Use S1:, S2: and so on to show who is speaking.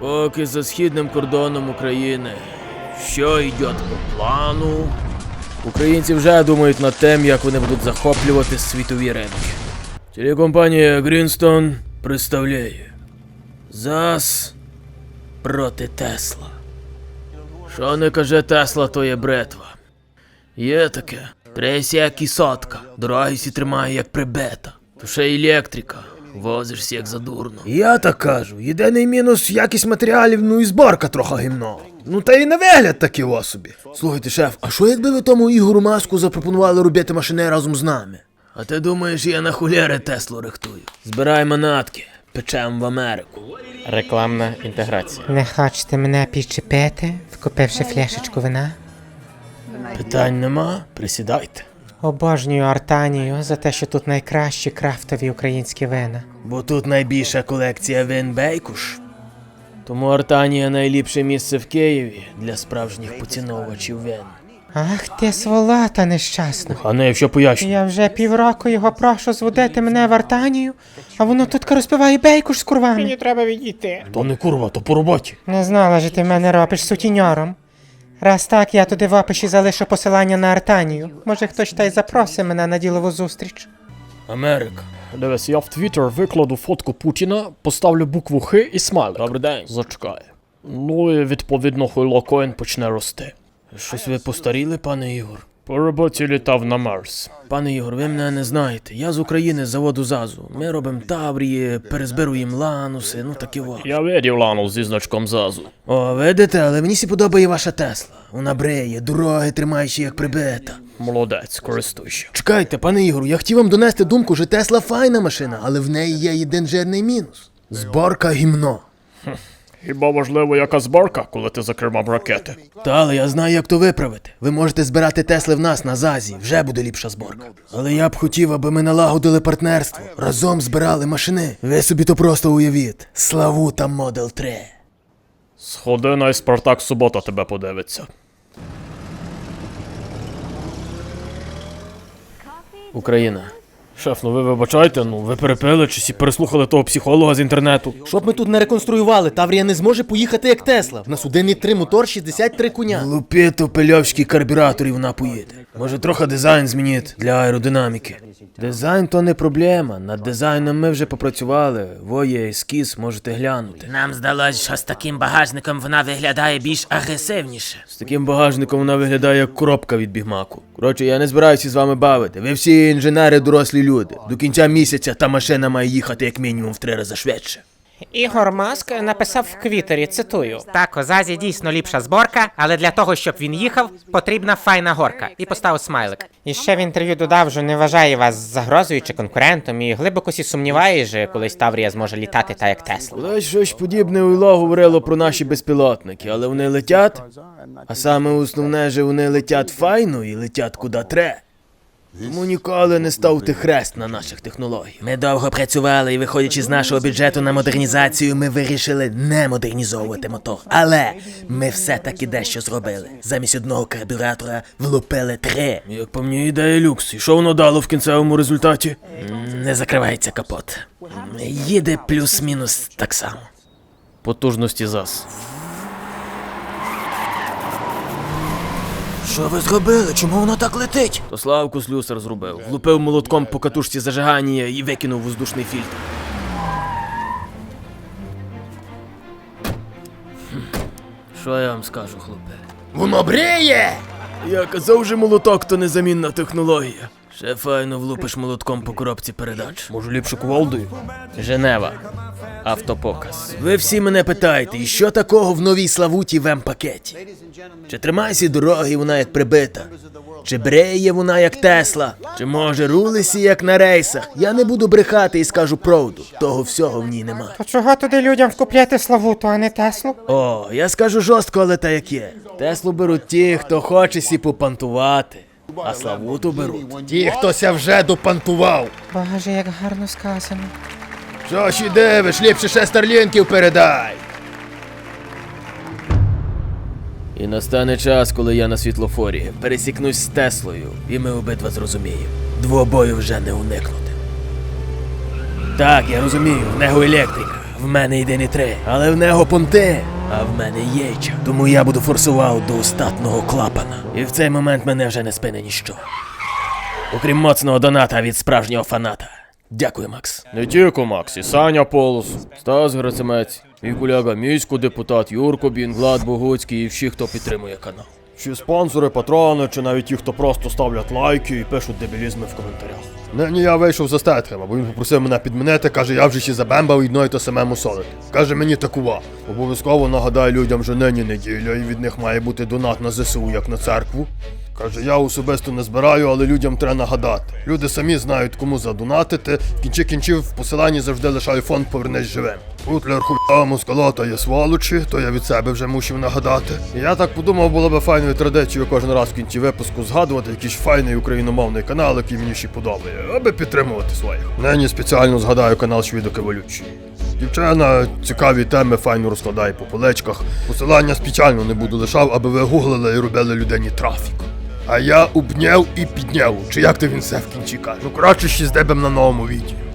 S1: Поки за східним кордоном України що йде по плану. Українці вже думають над тим, як вони будуть захоплювати світові ринки. Телекомпанія Greenstone представляє ЗАЗ проти Тесла. Що не каже Тесла, то є бретва. Є таке. Трейся кісотка, дороги сі тримає як прибета. То ще й електрика. Возишся як задурно.
S2: Я так кажу, єдиний мінус якість матеріалів, ну і зборка трохи гімно. Ну та й на вигляд такі о собі. Слухайте, шеф, а що якби ви тому Ігору Маску запропонували робити машини разом з нами?
S1: А ти думаєш, я на хуляри Теслу рихтую? Збирай манатки, печем в Америку.
S3: Рекламна інтеграція.
S4: Не хочете мене підчепити, вкупивши фляшечку вина?
S1: Питань нема, присідайте.
S4: Обожнюю Артанію за те, що тут найкращі крафтові українські вина.
S1: Бо тут найбільша колекція вин Бейкуш. Тому Артанія найліпше місце в Києві для справжніх поціновувачів вин.
S4: Ах ти сволота нещасна.
S1: А не, що поясню.
S4: Я вже півроку його прошу зводити мене в Артанію, а воно тут розпиває бейкуш з курвами.
S3: треба відійти.
S1: То не курва, то по роботі.
S4: Не знала, що ти мене робиш сутіньором. Раз так, я туди в описі залишу посилання на Артанію. Може, хтось та й запросить мене на ділову зустріч.
S1: Америка.
S5: Дивись, я в Твіттер викладу фотку Путіна, поставлю букву Х і смайлик.
S1: Добрий день.
S5: Зачекай. Ну і відповідно хуйло коін почне рости.
S1: Щось ви постаріли, пане Ігор?
S5: По роботі літав на Марс.
S1: Пане Ігор, ви мене не знаєте. Я з України з заводу ЗАЗу. Ми робимо таврії, перезбируємо лануси, ну такі во.
S5: Я видів лану зі значком ЗАЗу.
S1: О, видите, але мені сі подобає ваша Тесла. Вона бреє, дороги тримає ще як прибита.
S5: Молодець, користуйся.
S2: Чекайте, пане Ігору, я хотів вам донести думку, що Тесла файна машина, але в неї є один жирний мінус. Зборка гімно.
S5: Хіба важливо яка зборка, коли ти за кермом ракети?
S1: Та, але я знаю, як то виправити. Ви можете збирати Тесли в нас на ЗАЗі, вже буде ліпша зборка. Але я б хотів, аби ми налагодили партнерство. Разом збирали машини. Ви собі то просто уявіть. Славута Model 3.
S5: Сходи на Спартак субота тебе подивиться.
S1: Україна.
S5: Шеф, ну ви вибачайте, ну ви перепили чи переслухали того психолога з інтернету.
S2: Щоб ми тут не реконструювали, Таврія не зможе поїхати як Тесла. В нас 1,3 мотор, 63 коня.
S1: Лупито пильовські карбюраторів вона поїде. Може трохи дизайн змінити для аеродинаміки. Дизайн то не проблема. Над дизайном ми вже попрацювали. Во є ескіз, можете глянути.
S6: Нам здалось, що з таким багажником вона виглядає більш агресивніше.
S1: З таким багажником вона виглядає як коробка від бігмаку. Коротше, я не збираюся з вами бавити. Ви всі інженери, дорослі люди. До кінця місяця та машина має їхати як мінімум в три рази швидше.
S4: Ігор Маск написав в Квітері, цитую.
S6: Так, у Зазі дійсно ліпша зборка, але для того, щоб він їхав, потрібна файна горка. І поставив смайлик.
S4: І ще в інтерв'ю додав, що не вважає вас загрозою чи конкурентом і глибоко сі сумніває, що колись Таврія зможе літати так, як Тесла.
S1: Колись щось подібне Уйло говорило про наші безпілотники, але вони летять. А саме основне, що вони летять файно і летять куди тре. Тому ніколи не ставте хрест на наших технологіях.
S6: Ми довго працювали, і виходячи з нашого бюджету на модернізацію, ми вирішили не модернізовувати мотор. Але ми все-таки дещо зробили. Замість одного карбюратора влупили три.
S1: Як по мені ідея люкс. І що воно дало в кінцевому результаті?
S6: Не закривається капот. Їде плюс-мінус так само.
S1: Потужності ЗАЗ.
S6: Що ви зробили? Чому воно так летить?
S1: То Славку слюсар зробив. Влупив молотком по катушці зажигання і викинув воздушний фільтр. Що я вам скажу, хлопе?
S2: Воно бріє!
S1: Я казав же молоток то незамінна технологія. Ще файно влупиш молотком по коробці передач.
S5: Може ліпше кувалдою?
S1: Женева. Автопоказ.
S2: Ви всі мене питаєте, і що такого в новій Славуті в М-пакеті? Чи тримайся дороги вона як прибита? Чи бреє вона як Тесла? Чи може рулися як на рейсах? Я не буду брехати і скажу правду. Того всього в ній нема.
S4: То чого туди людям вкупляти Славуту, а не Теслу?
S2: О, я скажу жорстко, але та як є. Теслу беруть ті, хто хоче сі попантувати. А Славуту беруть. Ті, хто ся вже допантував.
S4: Боже, як гарно сказано.
S2: Що ж і дивиш, ліпше ще старлінків передай.
S1: І настане час, коли я на світлофорі пересікнусь з Теслою, і ми обидва зрозуміємо. Двобою вже не уникнути. Так, я розумію, в нього електрика,
S7: В мене єдині три, але в нього понти, а в мене єча. Тому я буду форсував до остатного клапана. І в цей момент мене вже не спине ніщо. Окрім моцного доната від справжнього фаната. Дякую, Макс.
S1: Не тільки Макс, і Саня Полос, Стас Грацемець, мій колега Місько, депутат Юрко Бінглад Богуцький і всі, хто підтримує канал. Чи спонсори, патрони, чи навіть ті, хто просто ставлять лайки і пишуть дебілізми в коментарях. Нині я вийшов за Стетхема, бо він попросив мене підмінити, каже, я вже ще забембав одно і то саме мусолити. Каже мені такува. Обов'язково нагадай людям, що нині неділя, і від них має бути донат на ЗСУ, як на церкву. Каже, я особисто не збираю, але людям треба нагадати. Люди самі знають, кому задонатити. В кінці кінців в посиланні завжди лишаю фонд Повернись живим. Путлер хуя москалота є сволочі, то я від себе вже мусив нагадати. І я так подумав, було би файною традицією кожен раз в кінці випуску згадувати якийсь файний україномовний канал, який мені ще подобає, аби підтримувати своїх. Нині спеціально згадаю канал Швідок Еволюції. Дівчина цікаві теми файно розкладає по поличках. Посилання спеціально не буду лишав, аби ви гуглили і робили людині трафік. А я обняв і підняв, чи як то він все в кінці каже. Ну краще ще здебем на новому відео.